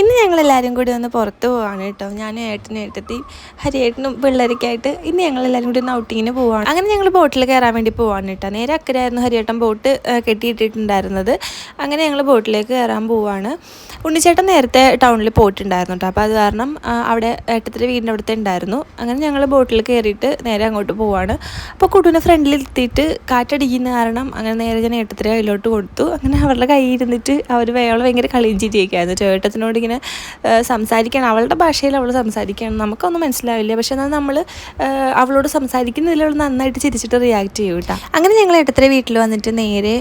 ഇന്ന് ഞങ്ങൾ എല്ലാവരും കൂടി ഒന്ന് പുറത്ത് പോവാണ് കേട്ടോ. ഞാൻ ഏട്ടനും ഏട്ടത്തി ഹരിയേട്ടനും പിള്ളേരൊക്കെ ആയിട്ട് ഇന്ന് ഞങ്ങൾ എല്ലാവരും കൂടി ഒന്ന് ഔട്ടിങ്ങിന് പോവാണ്. അങ്ങനെ ഞങ്ങൾ ബോട്ടിൽ കയറാൻ വേണ്ടി പോവാണ് കേട്ടോ. നേരെ അക്കരായിരുന്നു ഹരിയേട്ടൻ ബോട്ട് കെട്ടിയിട്ടിട്ടുണ്ടായിരുന്നത്. അങ്ങനെ ഞങ്ങൾ ബോട്ടിലേക്ക് കയറാൻ പോവാണ്. ഉണ്ണിച്ചേട്ടൻ നേരത്തെ ടൗണിൽ പോയിട്ടുണ്ടായിരുന്നു കേട്ടോ. അപ്പോൾ അത് കാരണം അവിടെ ഏട്ടത്തിന്റെ വീടിന്റെ അവിടുത്തെ ഉണ്ടായിരുന്നു. അങ്ങനെ ഞങ്ങൾ ബോട്ടിൽ കയറിയിട്ട് നേരെ അങ്ങോട്ട് പോവാണ്. അപ്പോൾ കുടുവിനെ ഫ്രണ്ടിൽ എത്തിയിട്ട് കാറ്റടിക്കുന്ന കാരണം അങ്ങനെ നേരെ ഞാൻ ഏട്ടത്തിന്റെ കയ്യിലോട്ട് കൊടുത്തു. അങ്ങനെ അവരുടെ കയ്യിൽ ഇരുന്നിട്ട് അവർ വേള ഭയങ്കര കളിയും ചിരിയൊക്കെയായിരുന്നു ചേട്ടത്തിനോട് ഇങ്ങനെ സംസാരിക്കുകയാണ് അവളുടെ ഭാഷയിൽ അവൾ സംസാരിക്കണം. നമുക്കൊന്നും മനസ്സിലാവില്ല. പക്ഷെ എന്നാൽ നമ്മൾ അവളോട് സംസാരിക്കുന്നതിൽ അവൾ നന്നായിട്ട് ചിരിച്ചിട്ട് റിയാക്ട് ചെയ്യും കേട്ടോ. അങ്ങനെ ഞങ്ങൾ ഏട്ടത്തിന്റെ വീട്ടിൽ വന്നിട്ട് നേരെ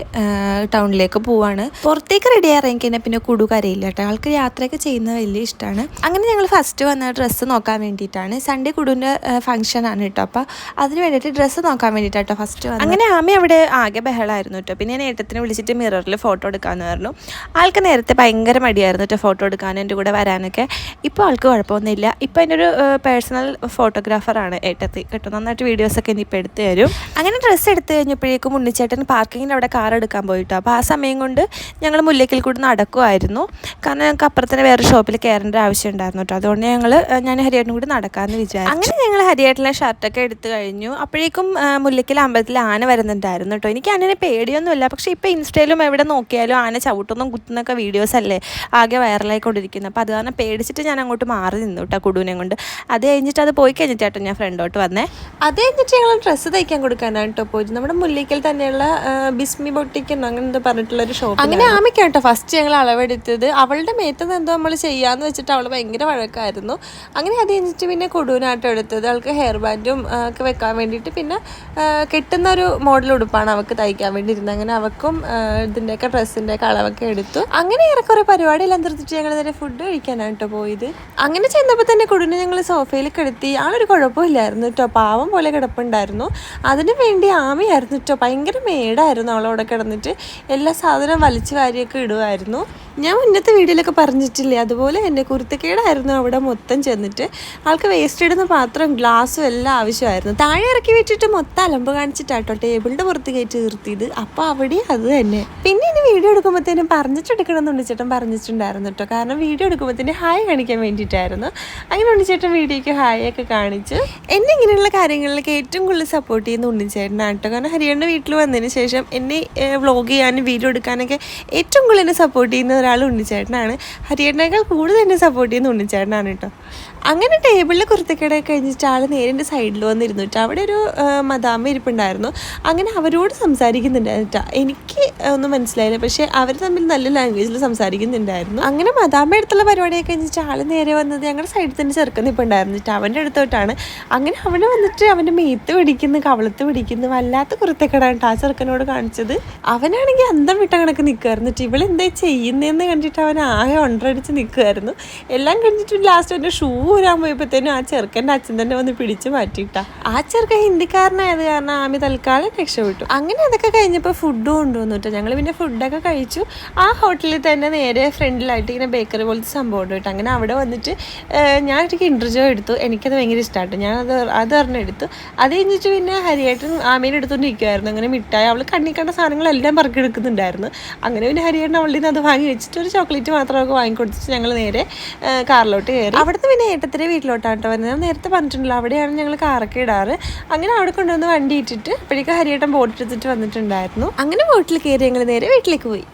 ടൗണിലേക്ക് പോവാണ്. പുറത്തേക്ക് റെഡി കഴിഞ്ഞാൽ പിന്നെ കുടു കരയില്ല കേട്ടോ. ആൾക്ക് യാത്രയൊക്കെ ചെയ്യുന്നത് വലിയ ഇഷ്ടമാണ് അങ്ങനെ ഞങ്ങൾ ഫസ്റ്റ് വന്ന ഡ്രസ്സ് നോക്കാൻ വേണ്ടിയിട്ടാണ്. സൺഡേ കുടുവിന്റെ ഫംഗ്ഷൻ ആണ് കേട്ടോ. അപ്പോൾ അതിന് വേണ്ടിയിട്ട് ഡ്രസ്സ് നോക്കാൻ വേണ്ടിയിട്ടാട്ടോ ഫസ്റ്റ് അങ്ങനെ ആമി അവിടെ ആകെ ബഹളമായിരുന്നു കേട്ടോ. പിന്നെ ഞാൻ ഏട്ടത്തിനെ വിളിച്ചിട്ട് മിററിൽ ഫോട്ടോ എടുക്കാമെന്ന് പറഞ്ഞു. ആൾക്ക് നേരത്തെ ഭയങ്കര മടിയായിരുന്നു കേട്ടോ ഫോട്ടോ എടുക്കാൻ. എന്റെ കൂടെ വരാനൊക്കെ ഇപ്പോൾ ആൾക്ക് കുഴപ്പമൊന്നുമില്ല. ഇപ്പോൾ എന്റെ ഒരു പേഴ്സണൽ ഫോട്ടോഗ്രാഫറാണ് ഏട്ടത്തി. കേട്ടോ നന്നായിട്ട് വീഡിയോസൊക്കെ ഇനി ഇപ്പോൾ എടുത്തു തരും. അങ്ങനെ ഡ്രസ്സ് എടുത്ത് കഴിഞ്ഞപ്പോഴേക്കും ഉണ്ണിച്ചേട്ടൻ പാർക്കിങ്ങിന്റെ അവിടെ കാർ എടുക്കാൻ പോയിട്ടോ. അപ്പോൾ ആ സമയം കൊണ്ട് ഞങ്ങൾ മുല്ലയ്ക്കിൽ കൂടെ നടക്കുമായിരുന്നു. കാരണം ഞങ്ങൾക്ക് അപ്പുറത്തന്നെ വേറെ ഷോപ്പിൽ കയറേണ്ട ആവശ്യം ഉണ്ടായിരുന്നു കേട്ടോ. അതുകൊണ്ട് ഞങ്ങൾ ഞാൻ ഹരിയേട്ടനും കൂടി നടക്കാമെന്ന് വിചാരിച്ചു. അങ്ങനെ ഞങ്ങൾ ഹരിയേട്ടനെ ഷർട്ടൊക്കെ എടുത്തു കഴിഞ്ഞു. അപ്പോഴേക്കും മുല്ലയ്ക്കൽ അമ്പലത്തിൽ ആന വരുന്നുണ്ടായിരുന്നു കേട്ടോ. എനിക്ക് ആനനെ പേടിയൊന്നുമില്ല. പക്ഷേ ഇപ്പോൾ ഇൻസ്റ്റയിലും എവിടെ നോക്കിയാലും ആന ചവിട്ടൊന്നും കുത്തുന്നൊക്കെ വീഡിയോസ് അല്ലേ? ആകെ വൈറലായിക്കൊണ്ടിരിക്കുന്നത് അപ്പോൾ അത് കാരണം പേടിച്ചിട്ട് ഞാൻ അങ്ങോട്ട് മാറി നിന്നു കേട്ടോ കുടുവിനെ കൊണ്ട്. അത് കഴിഞ്ഞിട്ട് അത് പോയി കഴിഞ്ഞിട്ട് കേട്ടോ ഞാൻ ഫ്രണ്ടോട്ട് വന്നേ. അത് കഴിഞ്ഞിട്ട് ഞങ്ങൾ ഡ്രസ്സ് തയ്ക്കാൻ കൊടുക്കാനാണ് കേട്ടോ പോയി നമ്മുടെ മുല്ലയ്ക്കൽ തന്നെയുള്ള ബിസ്മി ബൊട്ടിക്കെന്നോ അങ്ങനെ എന്തോ പറഞ്ഞിട്ടുള്ള ഒരു ഷോപ്പ് അങ്ങനെ ആമയ്ക്ക് കേട്ടോ ഫസ്റ്റ് ഞങ്ങൾ അളവെടുത്തത്. അവളുടെ മേത്തത് എന്തോ നമ്മൾ ചെയ്യാന്ന് വെച്ചിട്ട് അവൾ ഭയങ്കര വഴക്കായിരുന്നു. അങ്ങനെ അത് കഴിഞ്ഞിട്ട് പിന്നെ കുടുവിനാട്ടം എടുത്തത്. അവൾക്ക് ഹെയർ ബാൻഡും ഒക്കെ വെക്കാൻ വേണ്ടിയിട്ട് പിന്നെ കിട്ടുന്ന ഒരു മോഡൽ ഉടുപ്പാണ് അവൾക്ക് തയ്ക്കാൻ വേണ്ടി ഇരുന്നത് അങ്ങനെ അവൾക്കും ഇതിന്റെയൊക്കെ ഡ്രസ്സിന്റെയൊക്കെ അളവൊക്കെ എടുത്തു. അങ്ങനെ ഏറെക്കുറെ പരിപാടിയെല്ലാം തീർത്തിട്ട് ഞങ്ങൾ നേരെ ഫുഡ് കഴിക്കാനാണ് കേട്ടോ പോയത്? അങ്ങനെ ചെന്നപ്പോൾ തന്നെ കുടുനെ ഞങ്ങൾ സോഫയിൽ കിടത്തി. ആളൊരു കുഴപ്പമില്ലായിരുന്നു കേട്ടോ പാവം പോലെ കിടപ്പുണ്ടായിരുന്നു. അതിന് വേണ്ടി ആമയായിരുന്നു കേട്ടോ ഭയങ്കര മേടായിരുന്നു അവളവിടെ കിടന്നിട്ട്. എല്ലാ സാധനവും വലിച്ചു വാരിയൊക്കെ ഇടുമായിരുന്നു ഞാൻ മുന്നത്തെ വീഡിയോയിലൊക്കെ പറഞ്ഞിട്ടില്ലേ അതുപോലെ എന്റെ കുരുത്തക്കേടായിരുന്നു അവിടെ മൊത്തം ചെന്നിട്ട്. ആൾക്ക് വേസ്റ്റ് ഇടുന്ന പാത്രം ഗ്ലാസ്സും എല്ലാം ആവശ്യമായിരുന്നു. താഴെ ഇറക്കി വെച്ചിട്ട് മൊത്തം അലമ്പ് കാണിച്ചിട്ടാട്ടോ ടേബിളിന്റെ പുറത്ത് കയറ്റി നിർത്തിയത്. അപ്പോൾ അവിടെ അത് തന്നെ. പിന്നെ ഇനി വീഡിയോ എടുക്കുമ്പോഴത്തേനും പറഞ്ഞിട്ടെടുക്കണം എന്ന് ഉണ്ണിച്ചേട്ടൻ പറഞ്ഞിട്ടുണ്ടായിരുന്നു കേട്ടോ കാരണം വീഡിയോ എടുക്കുമ്പോഴത്തേന് ഹായ് കാണിക്കാൻ വേണ്ടിയിട്ടായിരുന്നു. അങ്ങനെ ഉണ്ണിച്ചേട്ടൻ വീഡിയോയ്ക്ക് ഹായ് ഒക്കെ കാണിച്ചു. എന്നെ ഇങ്ങനെയുള്ള കാര്യങ്ങളിലൊക്കെ ഏറ്റവും കൂടുതൽ സപ്പോർട്ട് ചെയ്യുന്ന ഉണ്ണിച്ചേട്ടനാണ് കേട്ടോ കാരണം ഹരിയാണ വീട്ടിൽ വന്നതിന് ശേഷം എന്നെ വ്ളോഗ് ചെയ്യാനും വീഡിയോ എടുക്കാനൊക്കെ ഏറ്റവും കൂടുതൽ എന്നെ സപ്പോർട്ട് ചെയ്യുന്ന ഒരാൾ ഉണ്ണിച്ചേട്ടനാണ്. ഹരിയേട്ടനേക്കാൾ കൂടുതൽ എന്നെ സപ്പോർട്ട് ചെയ്യുന്ന ഉണ്ണിച്ചേട്ടനാണ് കേട്ടോ. അങ്ങനെ ടേബിളിൽ കുരുത്തക്കേടൊക്കെ കഴിഞ്ഞിട്ട് ആൾ നേരെ എന്റെ സൈഡിൽ വന്നിരുന്നു കേട്ടോ. അവിടെ ഒരു മദാമ ഇരിപ്പുണ്ടായിരുന്നു. അങ്ങനെ അവരോട് സംസാരിക്കുന്നുണ്ടായിരുന്നു എനിക്ക് ഒന്നും മനസ്സിലായില്ല. പക്ഷേ അവർ തമ്മിൽ നല്ല ലാംഗ്വേജിൽ സംസാരിക്കുന്നുണ്ടായിരുന്നു. അങ്ങനെ മദാമ്മ അടുത്തുള്ള പരിപാടിയൊക്കെ കഴിഞ്ഞിട്ട് ആൾ നേരെ വന്നത് ഞങ്ങളുടെ സൈഡിൽ തന്നെ ചെറുക്കൻ നിപ്പുണ്ടായിരുന്നു കേട്ടോ. അവന്റെ അടുത്തോട്ടാണ്. അങ്ങനെ അവന് വന്നിട്ട് അവന്റെ മേത്ത് പിടിക്കുന്നു കവളത്ത് പിടിക്കുന്നു. വല്ലാത്ത കുറുത്തക്കിടാണ് കേട്ടോ ആ ചെറുക്കനോട് കാണിച്ചത്. അവനാണെങ്കിൽ അന്തം വിട്ട കണക്ക് നിൽക്കുമായിരുന്നു കേട്ടോ. ഇവളെന്താ ചെയ്യുന്നതെന്ന് കണ്ടിട്ട് അവൻ ആകെ ഒണ്ടടിച്ച് നിൽക്കുമായിരുന്നു എല്ലാം കഴിഞ്ഞിട്ട് ലാസ്റ്റ് എന്റെ ഷൂ ഊരാൻ പോയപ്പോഴത്തേനും ആ ചെറുക്കന്റെ അച്ഛൻ തന്നെ വന്ന് പിടിച്ച് മാറ്റിയിട്ടാ. ആ ചെറുക്കൻ ഹിന്ദിക്കാരനായത് കാരണം ആമി തൽക്കാലം രക്ഷപ്പെട്ടു. അങ്ങനെ അതൊക്കെ കഴിഞ്ഞപ്പോൾ ഫുഡ് കൊണ്ടുവന്നിട്ട് ഞങ്ങൾ പിന്നെ ഫുഡൊക്കെ കഴിച്ചു. ആ ഹോട്ടലിൽ തന്നെ നേരെ ഫ്രണ്ടിലായിട്ട് ഇങ്ങനെ ബേക്കറി പോലത്തെ സംഭവം ഉണ്ട് കേട്ടോ അങ്ങനെ അവിടെ വന്നിട്ട് ഞാൻ ഒരു ഇന്റർവ്യൂ എടുത്തു. എനിക്കത് ഭയങ്കര ഇഷ്ടമായിട്ട് ഞാൻ അത് പറഞ്ഞ് എടുത്തു. അത് കഴിഞ്ഞിട്ട് പിന്നെ ഹരിയേട്ടൻ ആമീനെ എടുത്തുകൊണ്ട് ഇരിക്കുമായിരുന്നു അങ്ങനെ മിഠായി അവൾ കണ്ണി കണ്ട സാധനങ്ങളെല്ലാം പറക്കെടുക്കുന്നുണ്ടായിരുന്നു അങ്ങനെ പിന്നെ ഹരിയേട്ടൻ അവളുടെ അത് വാങ്ങി വെച്ചിട്ട് ഒരു ചോക്ലേറ്റ് മാത്രം ഒക്കെ വാങ്ങിക്കൊടുത്തിട്ട് ഞങ്ങൾ നേരെ കാറിലോട്ട് കയറി. അവിടുത്തെ പിന്നെ ഏട്ടത്തിന്റെ വീട്ടിലോട്ടാണ് കേട്ടോ വരുന്നത്. നേരത്തെ പറഞ്ഞിട്ടുണ്ടല്ലോ അവിടെയാണ് ഞങ്ങൾ കാറൊക്കെ ഇടാറ്. അങ്ങനെ അവിടെ കൊണ്ടുവന്ന് വണ്ടി ഇട്ടിട്ട് അപ്പോഴേക്കും ഹരിയേട്ടൻ ബോട്ട് എടുത്തിട്ട് വന്നിട്ടുണ്ടായിരുന്നു. അങ്ങനെ ബോട്ടിൽ കയറി ഞങ്ങൾ നേരെ വീട്ടിലേക്ക് പോയി.